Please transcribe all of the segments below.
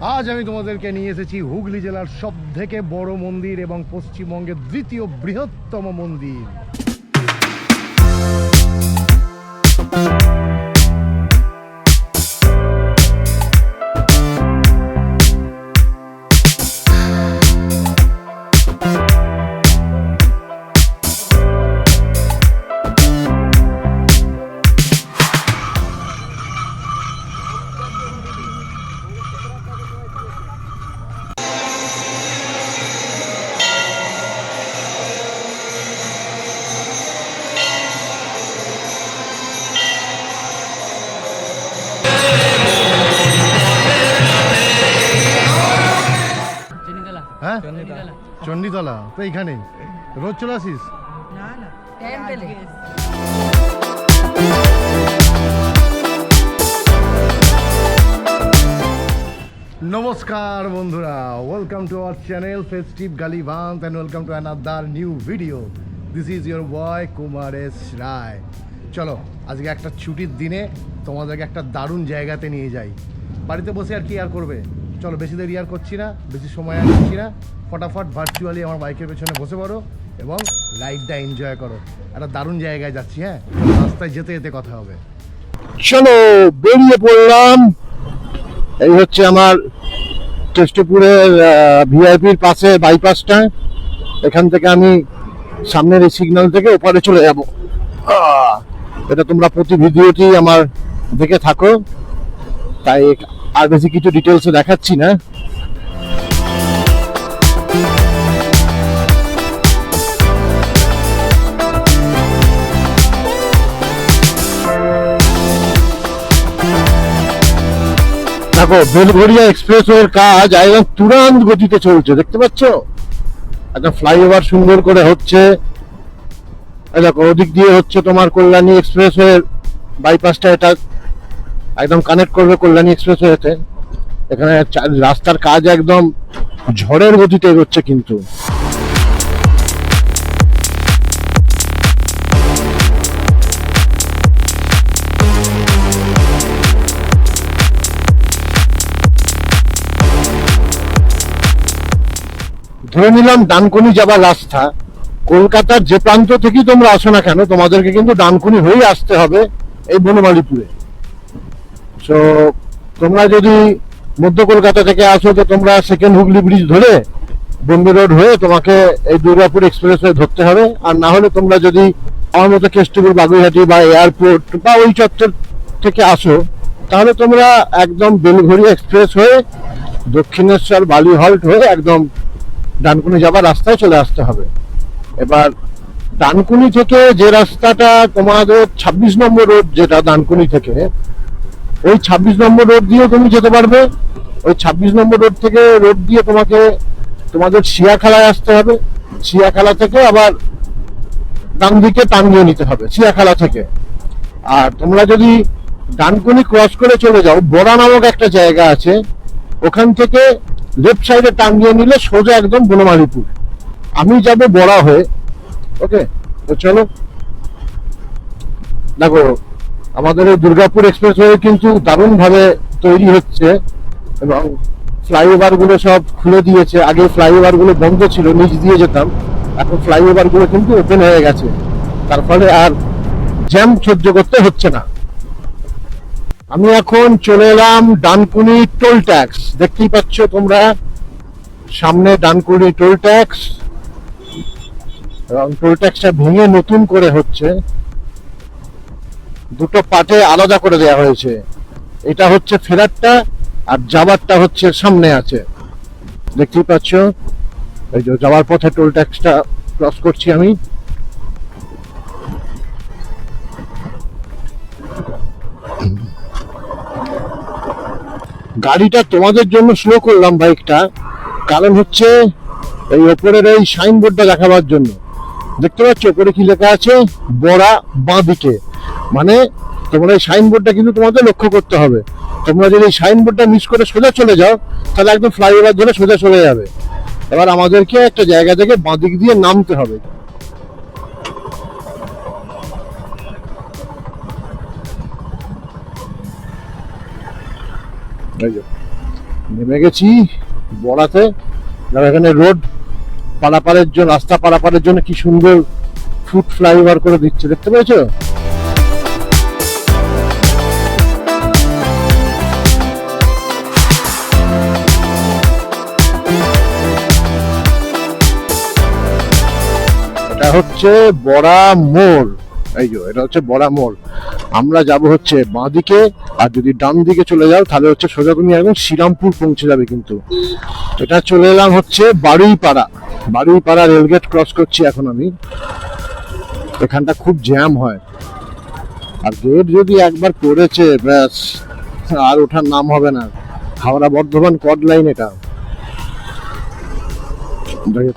আজ আমি তোমাদেরকে নিয়ে এসেছি হুগলি জেলার সব থেকে বড় মন্দির এবং পশ্চিমবঙ্গের দ্বিতীয় বৃহত্তম মন্দির। চণ্ডীতলা তো এইখানেই রোজ চলে আসিস? না না। টাইম পেলে নমস্কার বন্ধুরা welcome to our channel festive gallivant and welcome to another new video this is your boy Kumaresh Roy চলো আজকে একটা ছুটির দিনে তোমাদেরকে একটা দারুণ জায়গাতে নিয়ে যাই। বাড়িতে বসে আর কি আর করবে? চলো বেশি দেরি আর করছি না, বেশি সময় আর নিচ্ছি না। ফটাফট ভার্চুয়ালি আমার বাইকের পেছনে বসে পড়ো এবং লাইফটা এনজয় করো। একটা দারুণ জায়গায় যাচ্ছি হ্যাঁ? রাস্তায় যেতে যেতে কথা হবে। চলো, বেরিয়ে পড়লাম। এই হচ্ছে আমার কেষ্টপুরের ভিআইপির পাশে বাইপাসটা এখান থেকে আমি সামনের এই সিগন্যাল থেকে ওপারে চলে যাব। এটা তোমরা প্রতি ভিডিওটি আমার দেখে থাকো। তাই আর বেশি কিছু ডিটেলসে দেখাচ্ছি না। দেখো বেলঘরিয়া এক্সপ্রেসওয়ের কাজ একদম তুরান্ত গতিতে চলছে, দেখতে পাচ্ছ? একটা ফ্লাইওভার সুন্দর করে হচ্ছে। দেখো, ওদিক দিয়ে হচ্ছে তোমার কল্যাণী এক্সপ্রেসওয়ের বাইপাসটা এটা একদম কানেক্ট করবে কল্যাণী এক্সপ্রেসওয়েতে এখানে রাস্তার কাজ একদম ঝড়ের গতিতে এগোচ্ছে কিন্তু। ধরে নিলাম ডানকুনি যাবার রাস্তা। কলকাতার যে প্রান্ত থেকেই তোমরা আসো না কেন, তোমাদেরকে কিন্তু ডানকুনি হয়েই আসতে হবে এই বনমালীপুরে। সো তোমরা যদি মধ্য কলকাতা থেকে আসো, তো তোমরা সেকেন্ড হুগলি ব্রিজ ধরে বোম্বে রোড হয়ে তোমাকে এই দুর্গাপুর এক্সপ্রেস হয়ে ধরতে হবে। আর না হলে তোমরা যদি আমার মতো কেষ্টপুর বাগুইহাটি বা এয়ারপোর্ট বা ওই চত্বর থেকে আসো, তাহলে তোমরা একদম বেলঘড়িয়া এক্সপ্রেস হয়ে দক্ষিণেশ্বর বালি হল্ট হয়ে একদম ডানকুনি যাবার রাস্তায় চলে আসতে হবে। এবার ডানকুনি থেকে যে রাস্তাটা তোমাদের ছাব্বিশ নম্বর রোড যেটা ডানকুনি থেকে ওই ছাব্বিশ নম্বর রোড দিয়েও তুমি যেতে পারবে। ওই ছাব্বিশ নম্বর রোড থেকে রোড দিয়ে তোমাকে, তোমাদের শিয়াখালায় আসতে হবে। শিয়াখালা থেকে আবার ডান দিকে টাঙ্গিয়ে নিতে হবে, শিয়াখালা থেকে। আর তোমরা যদি ডানকুনি ক্রস করে চলে যাও, বড়া নামক একটা জায়গা আছে। ওখান থেকে লেফট সাইডে টাঙ্গিয়ে নিলে সোজা একদম বনমালীপুর। আমি যাব বড়া হয়ে। ওকে তো চলো। দেখো আমাদের এই দুর্গাপুর এক্সপ্রেসওয়ে কিন্তু দারুণ ভাবে তৈরি হচ্ছে এবং ফ্লাইওভারগুলো সব খুলে দিয়েছে। আগে ফ্লাইওভারগুলো বন্ধ ছিল, নিচ দিয়ে যেতাম। এখন ফ্লাইওভারগুলো কিন্তু ওপেন হয়ে গেছে। তার ফলে আর জ্যাম সহ্য করতে হচ্ছে না। আমি এখন চলে এলাম ডানকুনি টোল ট্যাক্স। দেখতেই পাচ্ছ তোমরা সামনে ডানকুনি টোল ট্যাক্স। এবং টোল ট্যাক্সটা ভেঙে নতুন করে হচ্ছে। দুটো পার্টে আলাদা করে দেওয়া হয়েছে। এটা হচ্ছে ফেরারটা আর যাবারটা হচ্ছে সামনে আছে। দেখতেই পাচ্ছ? এই যে যাওয়ার পথে টোল ট্যাক্সটা ক্রস করছি আমি। গাড়িটা তোমাদের জন্য স্লো করলাম বাইকটা। কারণ হচ্ছে এই ওপরের এই সাইনবোর্ডটা দেখাবার জন্য। দেখতে পাচ্ছ? ওপরে কি লেখা আছে? বড়া বাঁ দিকে। মানে তোমরা এই সাইনবোর্ডটা কিন্তু তোমাদের লক্ষ্য করতে হবে। তোমরা যদি এই সাইনবোর্ডটা মিস করে সোজা চলে যাও, তাহলে একদম ফ্লাইওভার ধরে সোজা চলে যাবে। এবার আমাদেরকে একটা জায়গা থেকে বাঁদিক দিয়ে নামতে হবে। নেমে গেছি বড়াতে। এখানে রোড পারাপারের জন্য, রাস্তা পারাপারের জন্য কি সুন্দর ফুট ফ্লাইওভার করে দিচ্ছে, দেখতে পেয়েছ? এটা হচ্ছে বড়া মোড়। এই যে, এটা হচ্ছে বড়া মোড়। আমরা যাব হচ্ছে বাঁ দিকে আর যদি ডান দিকে চলে যাও, তাহলে হচ্ছে সোজা তুমি একদম শ্রীরামপুর পৌঁছে যাবে কিন্তু। এটা চলে এলাম হচ্ছে বারুইপাড়া। বারুইপাড়া রেলগেট ক্রস করছি এখন আমি। এখানটা খুব জ্যাম হয়। আর গেট যদি একবার করেছে ব্যাস, আর ওঠার নাম হবে না। হাওড়া বর্ধমান কড লাইন এটা।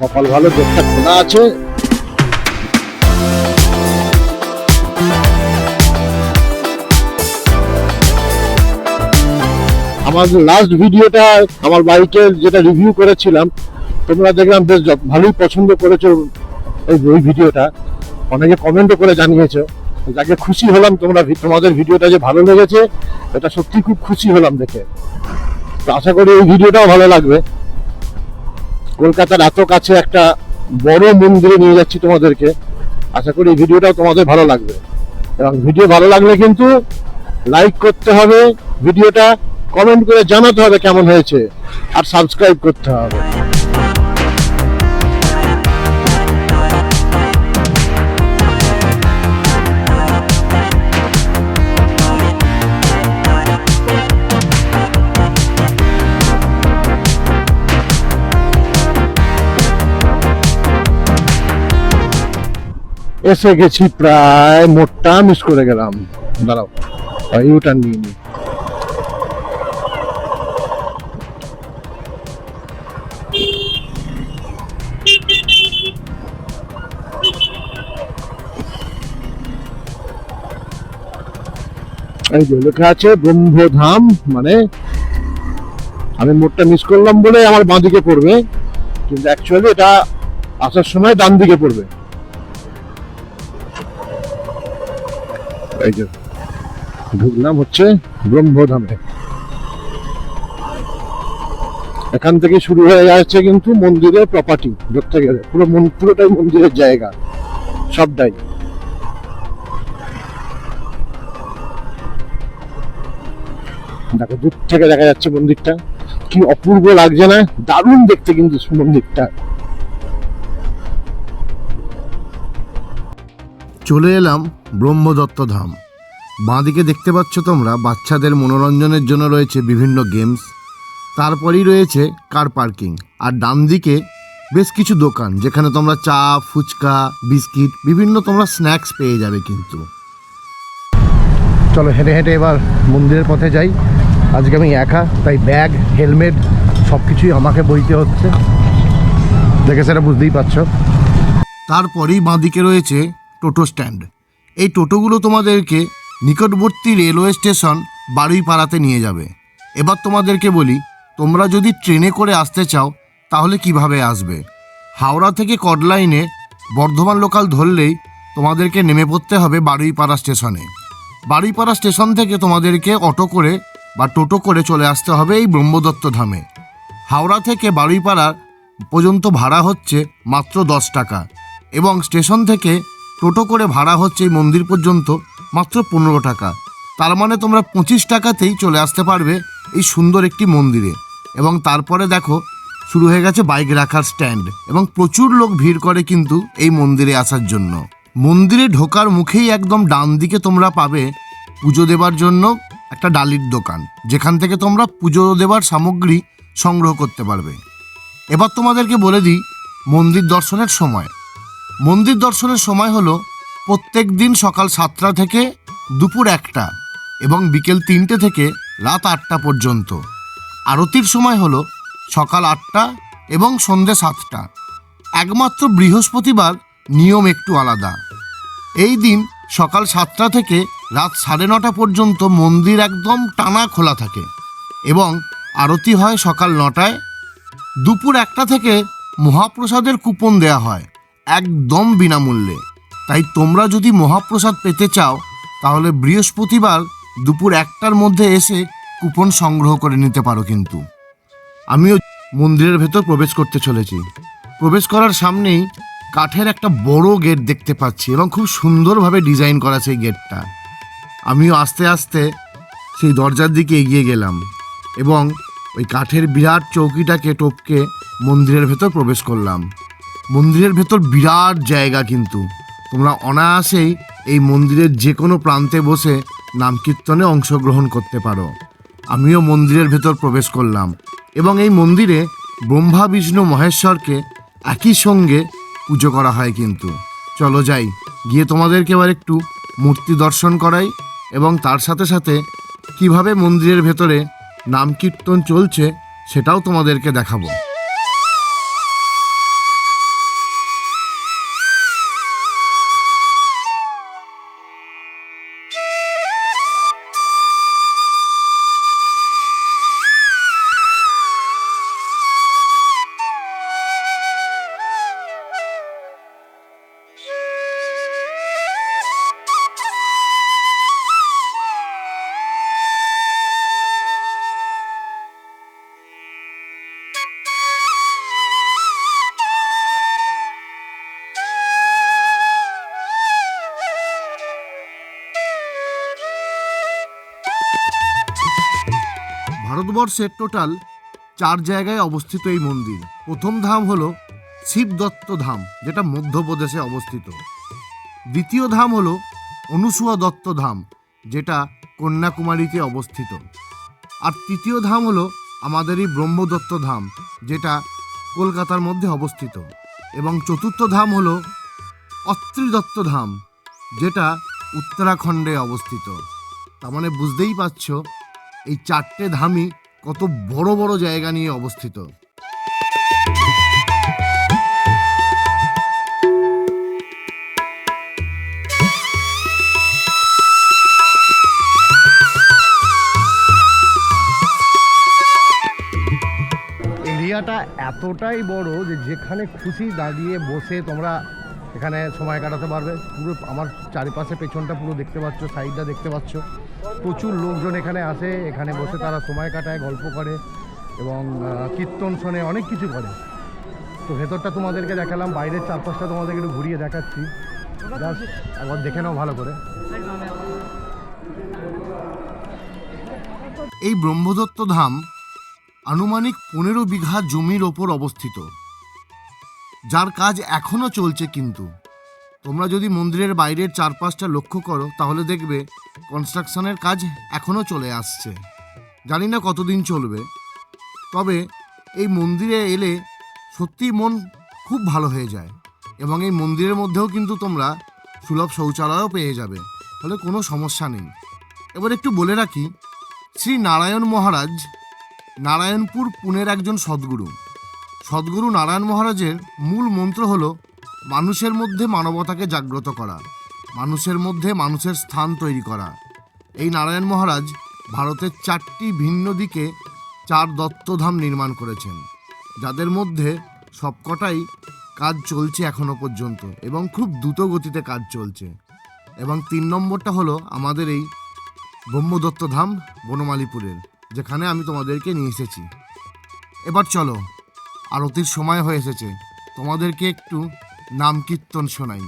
কপাল ভালো, গেটটা খোলা আছে। আমার লাস্ট ভিডিওটা আমার বাইকের যেটা রিভিউ করেছিলাম, তোমরা দেখলাম বেশ ভালোই পছন্দ করেছ ওই ভিডিওটা অনেকে কমেন্টও করে জানিয়েছো। যাকে খুশি হলাম তোমরা তোমাদের ভিডিওটা যে ভালো লেগেছে, এটা সত্যি খুব খুশি হলাম দেখে। তো আশা করি এই ভিডিওটাও ভালো লাগবে। কলকাতার এত কাছে একটা বড় মন্দিরে নিয়ে যাচ্ছি তোমাদেরকে। আশা করি এই ভিডিওটাও তোমাদের ভালো লাগবে। এবং ভিডিও ভালো লাগলে কিন্তু লাইক করতে হবে ভিডিওটা কমেন্ট করে জানাতে হবে কেমন হয়েছে, আর সাবস্ক্রাইব করতে হবে। এসে গেছি প্রায়, মোটটা মিস করে গেলাম। দাঁড়াও ইউটার্ন নিয়ে নিই। এই যে লেখা আছে ব্রহ্মধাম মানে আমি মোটটা মিস করলাম বলে আমার বাঁ দিকে পড়বে, কিন্তু অ্যাকচুয়ালি এটা আসার সময় ডান দিকে পড়বে। এই যে ঢুকলাম হচ্ছে ব্রহ্মধামে। এখান থেকে শুরু হয়ে যাচ্ছে কিন্তু মন্দিরের প্রপার্টি ধরতে গেলে, পুরো পুরোটাই মন্দিরের জায়গা, সবটাই। দেখো দূর থেকে দেখা যাচ্ছে মন্দিরটা। কি অপূর্ব লাগছে না? দারুণ দেখতে কিন্তু মন্দিরটা। চলে এলাম ব্রহ্মদত্ত ধাম। বাঁদিকে দেখতে পাচ্ছ তোমরা বাচ্চাদের মনোরঞ্জনের জন্য রয়েছে বিভিন্ন গেমস। তারপরেই রয়েছে কার পার্কিং। আর ডান দিকে বেশ কিছু দোকান যেখানে তোমরা চা ফুচকা বিস্কিট বিভিন্ন তোমরা স্ন্যাক্স পেয়ে যাবে কিন্তু। চলো হেঁটে হেঁটে এবার মন্দিরের পথে যাই। আজকে আমি একা, তাই ব্যাগ, হেলমেট সব কিছুই আমাকে বইতে হচ্ছে। দেখে সেটা বুঝতেই পারছ। তারপরেই বাঁদিকে রয়েছে টোটো স্ট্যান্ড। এই টোটোগুলো তোমাদেরকে নিকটবর্তী রেলওয়ে স্টেশন বারুইপাড়াতে নিয়ে যাবে। এবার তোমাদেরকে বলি, তোমরা যদি ট্রেনে করে আসতে চাও, তাহলে কীভাবে আসবে? হাওড়া থেকে কডলাইনে বর্ধমান লোকাল ধরলেই তোমাদেরকে নেমে পড়তে হবে বারুইপাড়া স্টেশনে। বারুইপাড়া স্টেশন থেকে তোমাদেরকে অটো করে বা টোটো করে চলে আসতে হবে এই ব্রহ্মদত্ত ধামে। হাওড়া থেকে বারুইপাড়ার পর্যন্ত ভাড়া হচ্ছে মাত্র দশ টাকা এবং স্টেশন থেকে টোটো করে ভাড়া হচ্ছে এই মন্দির পর্যন্ত মাত্র পনেরো টাকা। তার মানে তোমরা পঁচিশ টাকাতেই চলে আসতে পারবে এই সুন্দর একটি মন্দিরে। এবং তারপরে দেখো, শুরু হয়ে গেছে বাইক রাখার স্ট্যান্ড এবং প্রচুর লোক ভিড় করে কিন্তু এই মন্দিরে আসার জন্য। মন্দিরে ঢোকার মুখেই একদম ডান দিকে তোমরা পাবে পুজো দেবার জন্য একটা ডালির দোকান, যেখান থেকে তোমরা পুজো দেবার সামগ্রী সংগ্রহ করতে পারবে। এবার তোমাদেরকে বলে দিই, মন্দির দর্শনের সময়। মন্দির দর্শনের সময় হলো প্রত্যেক দিন সকাল সাতটা থেকে দুপুর একটা এবং বিকেল তিনটে থেকে রাত আটটা পর্যন্ত। আরতির সময় হলো সকাল আটটা এবং সন্ধে সাতটা। একমাত্র বৃহস্পতিবার নিয়ম একটু আলাদা। এই দিন সকাল সাতটা থেকে রাত সাড়ে নটা পর্যন্ত মন্দির একদম টানা খোলা থাকে এবং আরতি হয় সকাল নটায়। দুপুর একটা থেকে মহাপ্রসাদের কুপন দেয়া হয় একদম বিনামূল্যে। তাই তোমরা যদি মহাপ্রসাদ পেতে চাও, তাহলে বৃহস্পতিবার দুপুর একটার মধ্যে এসে কুপন সংগ্রহ করে নিতে পারো কিন্তু। আমিও মন্দিরের ভেতর প্রবেশ করতে চলেছি। প্রবেশ করার সামনেই কাঠের একটা বড় গেট দেখতে পাচ্ছি এবং খুব সুন্দরভাবে ডিজাইন করা সেই গেটটা। আমিও আস্তে আস্তে সেই দরজার দিকে এগিয়ে গেলাম এবং ওই কাঠের বিরাট চৌকিটাকে টপকে মন্দিরের ভেতর প্রবেশ করলাম। মন্দিরের ভেতর বিরাট জায়গা কিন্তু। তোমরা অনায়াসেই এই মন্দিরের যে কোনো প্রান্তে বসে নাম কীর্তনে অংশগ্রহণ করতে পারো। আমিও মন্দিরের ভেতর প্রবেশ করলাম এবং এই মন্দিরে ব্রহ্মা, বিষ্ণু, মহেশ্বরকে একই সঙ্গে পুজো করা হয় কিন্তু। চলো যাই, গিয়ে তোমাদেরকে এবার একটু মূর্তি দর্শন করাই। এবং তার সাথে সাথে কীভাবে মন্দিরের ভেতরে নাম কীর্তন চলছে সেটাও তোমাদেরকে দেখাবো। ভারতবর্ষের টোটাল চার জায়গায় অবস্থিত এই মন্দির। প্রথম ধাম হলো শিবদত্ত ধাম, যেটা মধ্যপ্রদেশে অবস্থিত। দ্বিতীয় ধাম হল অনুসুয়া দত্ত ধাম, যেটা কন্যাকুমারীতে অবস্থিত। আর তৃতীয় ধাম হলো আমাদের এই ব্রহ্মদত্ত ধাম, যেটা কলকাতার মধ্যে অবস্থিত। এবং চতুর্থ ধাম হলো অত্রিদত্ত ধাম, যেটা উত্তরাখণ্ডে অবস্থিত। তার মানে বুঝতেই পারছ এই চারটে ধামই কত বড় বড় জায়গা নিয়ে অবস্থিত। এরিয়াটা এতটাই বড় যে যেখানে খুশি দাঁড়িয়ে বসে তোমরা এখানে সময় কাটাতে পারবে। পুরো আমার চারিপাশে পেছনটা পুরো দেখতে পাচ্ছ, সাইডটা দেখতে পাচ্ছ। প্রচুর লোকজন এখানে আসে, এখানে বসে তারা সময় কাটায়, গল্প করে এবং কীর্তন শোনে, অনেক কিছু করে। তো ভেতরটা তোমাদেরকে দেখালাম, বাইরের চারপাশটা তোমাদেরকে একটু ঘুরিয়ে দেখাচ্ছি। একবার দেখে নাও ভালো করে। এই ব্রহ্মদত্ত ধাম আনুমানিক পনেরো বিঘা জমির ওপর অবস্থিত। যার কাজ এখনও চলছে কিন্তু। তোমরা যদি মন্দিরের বাইরের চারপাশটা লক্ষ্য করো, তাহলে দেখবে কনস্ট্রাকশনের কাজ এখনও চলে আসছে। জানি না কতদিন চলবে। তবে এই মন্দিরে এলে সত্যিই মন খুব ভালো হয়ে যায় এবং এই মন্দিরের মধ্যেও কিন্তু তোমরা সুলভ শৌচালয়ও পেয়ে যাবে, তাহলে কোনো সমস্যা নেই। এবার একটু বলে রাখি, শ্রী নারায়ণ মহারাজ নারায়ণপুর পুনের একজন সদ্গুরু। সদ্গুরু নারায়ণ মহারাজের মূল মন্ত্র হল মানুষের মধ্যে মানবতাকে জাগ্রত করা, মানুষের মধ্যে মানুষের স্থান তৈরি করা। এই নারায়ণ মহারাজ ভারতের চারটি ভিন্ন দিকে চার দত্তধাম নির্মাণ করেছেন, যাদের মধ্যে সবকটাই কাজ চলছে এখনও পর্যন্ত এবং খুব দ্রুত গতিতে কাজ চলছে। এবং তিন নম্বরটা হলো আমাদের এই ব্রহ্মদত্ত ধাম বনমালীপুরের, যেখানে আমি তোমাদেরকে নিয়ে এসেছি। এবার চলো, আরতির সময় হয়ে এসেছে। তোমাদেরকে একটু নাম কীর্তন শোনাই।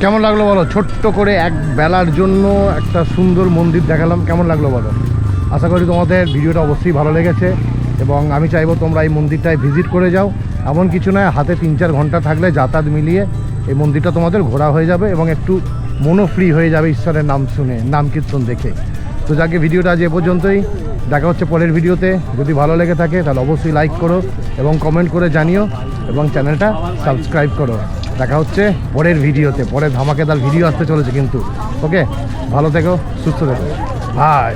কেমন লাগল বলো? ছোট্ট করে এক বেলার জন্য একটা সুন্দর মন্দির দেখালাম। কেমন লাগল বলো? আশা করি তোমাদের ভিডিওটা অবশ্যই ভালো লেগেছে এবং আমি চাইব তোমরা এই মন্দিরটায় ভিজিট করে যাও। এমন কিছু নয়, হাতে তিন চার ঘণ্টা থাকলে যাতায়াত মিলিয়ে এই মন্দিরটা তোমাদের ঘোরা হয়ে যাবে এবং একটু মনও ফ্রি হয়ে যাবে ঈশ্বরের নাম শুনে, নাম কীর্তন দেখে। তো যাকে ভিডিওটা আজ এ পর্যন্তই। দেখা হচ্ছে পরের ভিডিওতে। যদি ভালো লেগে থাকে, তাহলে অবশ্যই লাইক করো এবং কমেন্ট করে জানিও এবং চ্যানেলটা সাবস্ক্রাইব করো। দেখা হচ্ছে পরের ভিডিওতে। পরের ধামাকেদার ভিডিও আসতে চলেছে কিন্তু। ওকে ভালো থেকো, সুস্থ থেকো। বাই